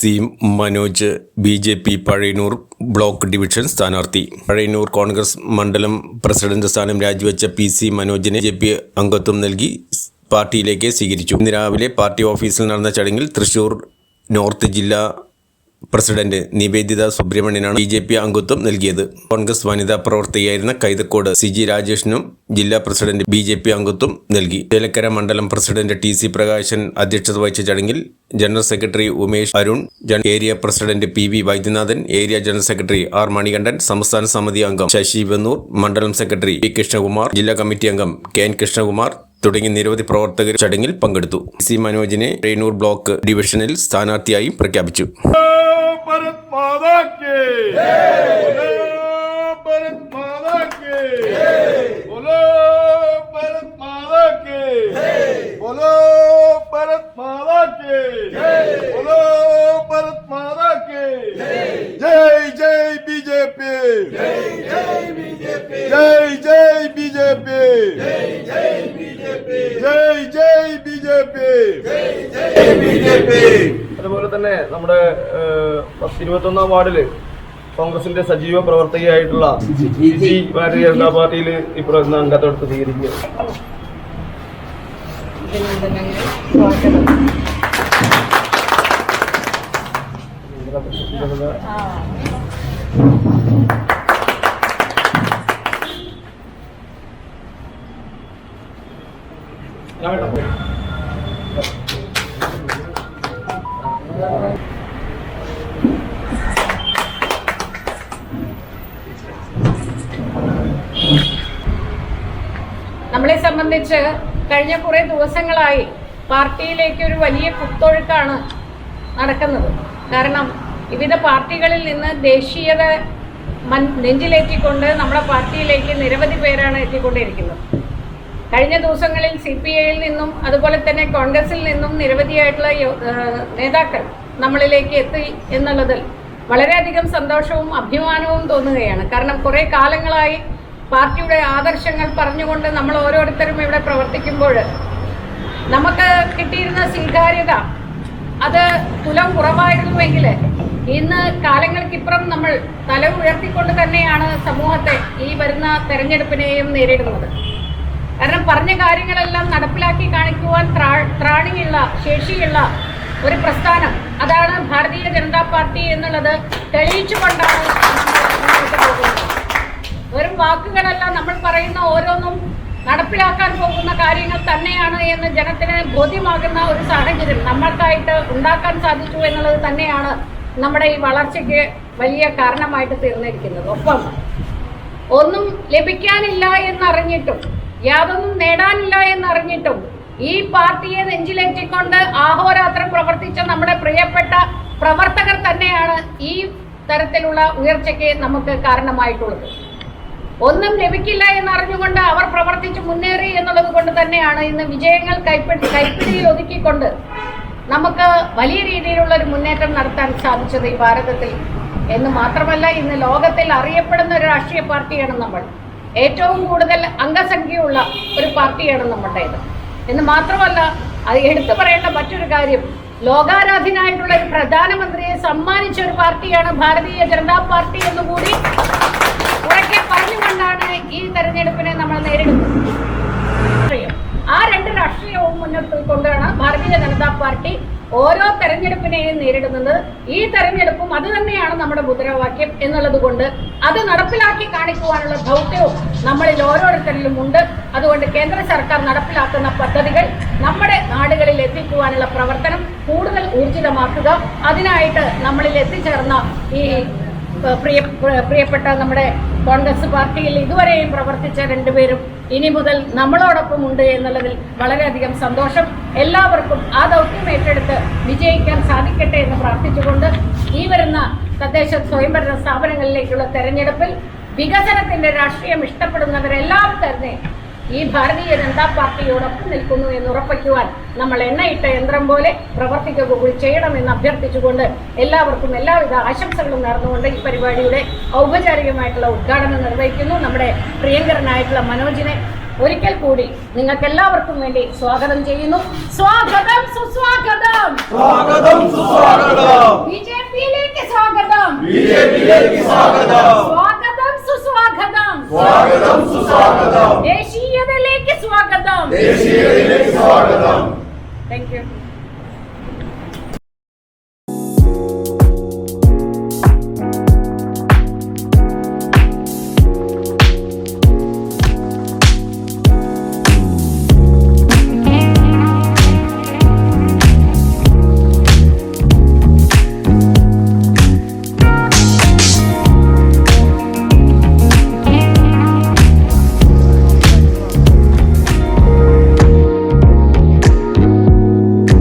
C Manoj B J P Pazhayannur block division സ്ഥാനാർത്ഥി. പഴയന്നൂർ കോൺഗ്രസ് മണ്ഡലം president സ്ഥാനം രാജിവെച്ച പി സി മനോജിന് ജെ പി അംഗത്വം നൽകി പാർട്ടിയിലേക്ക് സ്വീകരിച്ചു. ഇന്ന് രാവിലെ പാർട്ടി ഓഫീസിൽ നടന്ന ചടങ്ങിൽ തൃശൂർ നോർത്ത് ജില്ലാ പ്രസിഡന്റ് നിവേദിത സുബ്രഹ്മണ്യനാണ് ബി ജെ പി അംഗത്വം നൽകിയത്. കോൺഗ്രസ് വനിതാ പ്രവർത്തകയായിരുന്ന കൈതക്കോട് സി ജി രാജേഷിനും ജില്ലാ പ്രസിഡന്റ് ബി ജെ പി അംഗത്വം നൽകി. ചേലക്കര മണ്ഡലം പ്രസിഡന്റ് ടി സി പ്രകാശൻ അധ്യക്ഷത വഹിച്ച ചടങ്ങിൽ general secretary Umesh Arun area president P V Vaidyanathan area general secretary R Manikandan സംസ്ഥാന സമിതി അംഗം ശശി വെന്നൂർ മണ്ഡലം സെക്രട്ടറി പി കൃഷ്ണകുമാർ ജില്ലാ കമ്മിറ്റി അംഗം കെ എൻ കൃഷ്ണകുമാർ തുടങ്ങി നിരവധി പ്രവർത്തകർ ചടങ്ങിൽ പങ്കെടുത്തു. സി മനോജിനെ ട്രെയിനൂർ ബ്ലോക്ക് ഡിവിഷനിൽ സ്ഥാനാർത്ഥിയായി പ്രഖ്യാപിച്ചു. माता के। भारत माता के। बोलो भारत माता के। बोलो भारत माता के बोलो भारत माता के जय जय बीजेपी। जय जय बीजेपी। जय जय बीजेपी। जय जय बीजेपी। തന്നെ നമ്മുടെ ഇരുപത്തി ഇരുപത്തൊന്നാം വാർഡിൽ കോൺഗ്രസിന്റെ സജീവ പ്രവർത്തകയായിട്ടുള്ള ഭാരതീയ ജനതാ പാർട്ടിയിൽ ഇപ്പോൾ ഇന്ന് അംഗത്വം സ്വീകരിക്കുക. നമ്മളെ സംബന്ധിച്ച് കഴിഞ്ഞ കുറേ ദിവസങ്ങളായി പാർട്ടിയിലേക്ക് ഒരു വലിയ കുത്തൊഴുക്കാണ് നടക്കുന്നത്. കാരണം വിവിധ പാർട്ടികളിൽ നിന്ന് ദേശീയത മൻ നെഞ്ചിലേറ്റിക്കൊണ്ട് നമ്മുടെ പാർട്ടിയിലേക്ക് നിരവധി പേരാണ് എത്തിക്കൊണ്ടിരിക്കുന്നത് കഴിഞ്ഞ ദിവസങ്ങളിൽ സി പി ഐയിൽ നിന്നും അതുപോലെ തന്നെ കോൺഗ്രസിൽ നിന്നും നിരവധിയായിട്ടുള്ള നേതാക്കൾ നമ്മളിലേക്ക് എത്തി എന്നുള്ളതിൽ വളരെയധികം സന്തോഷവും അഭിമാനവും തോന്നുകയാണ്. കാരണം കുറേ കാലങ്ങളായി പാർട്ടിയുടെ ആദർശങ്ങൾ പറഞ്ഞുകൊണ്ട് നമ്മൾ ഓരോരുത്തരും ഇവിടെ പ്രവർത്തിക്കുമ്പോൾ നമുക്ക് കിട്ടിയിരുന്ന സ്വീകാര്യത അത് തുലം കുറവായിരുന്നുവെങ്കിൽ ഇന്ന് കാലങ്ങൾക്കിപ്പുറം നമ്മൾ തല ഉയർത്തിക്കൊണ്ട് തന്നെയാണ് സമൂഹത്തെ ഈ വരുന്ന തെരഞ്ഞെടുപ്പിനെയും നേരിടുന്നത്. കാരണം പറഞ്ഞ കാര്യങ്ങളെല്ലാം നടപ്പിലാക്കി കാണിക്കുവാൻ ത്രാ- ത്രാണിയുള്ള ശേഷിയുള്ള ഒരു പ്രസ്ഥാനം അതാണ് ഭാരതീയ ജനതാ പാർട്ടി എന്നുള്ളത് തെളിയിച്ചുകൊണ്ടാണ് മുന്നോട്ട് പോകുന്നത്. വെറും വാക്കുകളല്ല നമ്മൾ പറയുന്ന ഓരോന്നും നടപ്പിലാക്കാൻ പോകുന്ന കാര്യങ്ങൾ തന്നെയാണ് എന്ന് ജനത്തിന് ബോധ്യമാകുന്ന ഒരു സാഹചര്യം നമ്മൾക്കായിട്ട് ഉണ്ടാക്കാൻ സാധിച്ചു എന്നുള്ളത് തന്നെയാണ് നമ്മുടെ ഈ വളർച്ചയ്ക്ക് വലിയ കാരണമായിട്ട് തീർന്നിരിക്കുന്നത്. ഒപ്പം ഒന്നും ലഭിക്കാനില്ല എന്നറിഞ്ഞിട്ടും യാതൊന്നും നേടാനില്ല എന്നറിഞ്ഞിട്ടും ഈ പാർട്ടിയെ നെഞ്ചിലേറ്റിക്കൊണ്ട് ആഹോരാത്രം പ്രവർത്തിച്ച നമ്മുടെ പ്രിയപ്പെട്ട പ്രവർത്തകർ തന്നെയാണ് ഈ തരത്തിലുള്ള ഉയർച്ചയ്ക്ക് നമുക്ക് കാരണമായിട്ടുള്ളത്. ഒന്നും ലഭിക്കില്ല എന്നറിഞ്ഞുകൊണ്ട് അവർ പ്രവർത്തിച്ച് മുന്നേറി എന്നുള്ളത് കൊണ്ട് തന്നെയാണ് ഇന്ന് വിജയങ്ങൾ കൈപ്പിടി കൈപ്പിടിയിൽ ഒതുക്കിക്കൊണ്ട് നമുക്ക് വലിയ രീതിയിലുള്ള ഒരു മുന്നേറ്റം നടത്താൻ സാധിച്ചത് ഈ ഭാരതത്തിൽ. എന്ന് മാത്രമല്ല ഇന്ന് ലോകത്തിൽ അറിയപ്പെടുന്ന ഒരു രാഷ്ട്രീയ പാർട്ടിയാണ് നമ്മൾ. ഏറ്റവും കൂടുതൽ അംഗസംഖ്യയുള്ള ഒരു പാർട്ടിയാണ് നമ്മുടേത്. എന്ന് മാത്രമല്ല അത് എടുത്തു പറയേണ്ട മറ്റൊരു കാര്യം. ലോകാരാധ്യനായിട്ടുള്ള ഒരു പ്രധാനമന്ത്രിയെ സമ്മാനിച്ച ഒരു പാർട്ടിയാണ് ഭാരതീയ ജനതാ പാർട്ടി എന്നുകൂടി പറഞ്ഞുകൊണ്ടാണ് ഈ തെരഞ്ഞെടുപ്പിനെ നമ്മൾ നേരിടുന്നത്? ആ രണ്ട് രാഷ്ട്രീയവും മുന്നോട്ട് കൊണ്ടാണ് ഭാരതീയ ജനതാ പാർട്ടി ഓരോ തെരഞ്ഞെടുപ്പിനെയും നേരിടുന്നത്. ഈ തെരഞ്ഞെടുപ്പും അത് തന്നെയാണ് നമ്മുടെ മുദ്രാവാക്യം എന്നുള്ളത് കൊണ്ട് അത് നടപ്പിലാക്കി കാണിക്കുവാനുള്ള ദൗത്യവും നമ്മളിൽ ഓരോരുത്തരിലും ഉണ്ട്. അതുകൊണ്ട് കേന്ദ്ര സർക്കാർ നടപ്പിലാക്കുന്ന പദ്ധതികൾ നമ്മുടെ നാടുകളിൽ എത്തിക്കുവാനുള്ള പ്രവർത്തനം കൂടുതൽ ഊർജിതമാക്കുക. അതിനായിട്ട് നമ്മളിൽ എത്തിച്ചേർന്ന ഈ പ്രിയ പ്രിയ- പ്രിയപ്പെട്ട നമ്മുടെ കോൺഗ്രസ് പാർട്ടിയിൽ ഇതുവരെയും പ്രവർത്തിച്ച രണ്ടുപേരും ഇനി മുതൽ നമ്മളോടൊപ്പം ഉണ്ട് എന്നുള്ളതിൽ വളരെയധികം സന്തോഷം. എല്ലാവർക്കും ആ ദൗത്യം ഏറ്റെടുത്ത് വിജയിക്കാൻ സാധിക്കട്ടെ എന്ന് പ്രാർത്ഥിച്ചുകൊണ്ട് ഈ വരുന്ന തദ്ദേശ സ്വയംഭരണ സ്ഥാപനങ്ങളിലേക്കുള്ള തെരഞ്ഞെടുപ്പിൽ വികസനത്തിന്റെ രാഷ്ട്രീയം ഇഷ്ടപ്പെടുന്നവരെല്ലാം തന്നെ ഈ ഭാരതീയ ജനതാ പാർട്ടിയോടൊപ്പം നിൽക്കുന്നു എന്ന് ഉറപ്പിക്കുവാൻ നമ്മൾ എണ്ണയിട്ട യന്ത്രം പോലെ പ്രവർത്തിക്കുക കൂടി ചെയ്യണമെന്ന് അഭ്യർത്ഥിച്ചുകൊണ്ട് എല്ലാവർക്കും എല്ലാവിധ ആശംസകളും നേർന്നുകൊണ്ട് ഈ പരിപാടിയുടെ ഔപചാരികമായിട്ടുള്ള ഉദ്ഘാടനം നിർവഹിക്കുന്നു. നമ്മുടെ പ്രിയങ്കരനായിട്ടുള്ള മനോജിനെ ഒരിക്കൽ കൂടി നിങ്ങൾക്ക് എല്ലാവർക്കും വേണ്ടി സ്വാഗതം ചെയ്യുന്നു. സ്വാഗതം സുസ്വാഗതം! സ്വാഗതം സുസ്വാഗതം! ബി ജെ പിയിലേക്ക് സ്വാഗതം! സ്വാഗതം! സ്വാഗതം സുസ്വാഗതം! സ്വാഗതം സുസ്വാഗതം! ദേശീയതയിലേക്ക് സ്വാഗതം. ദേശീയതയിലേക്ക് സ്വാഗതം. Thank you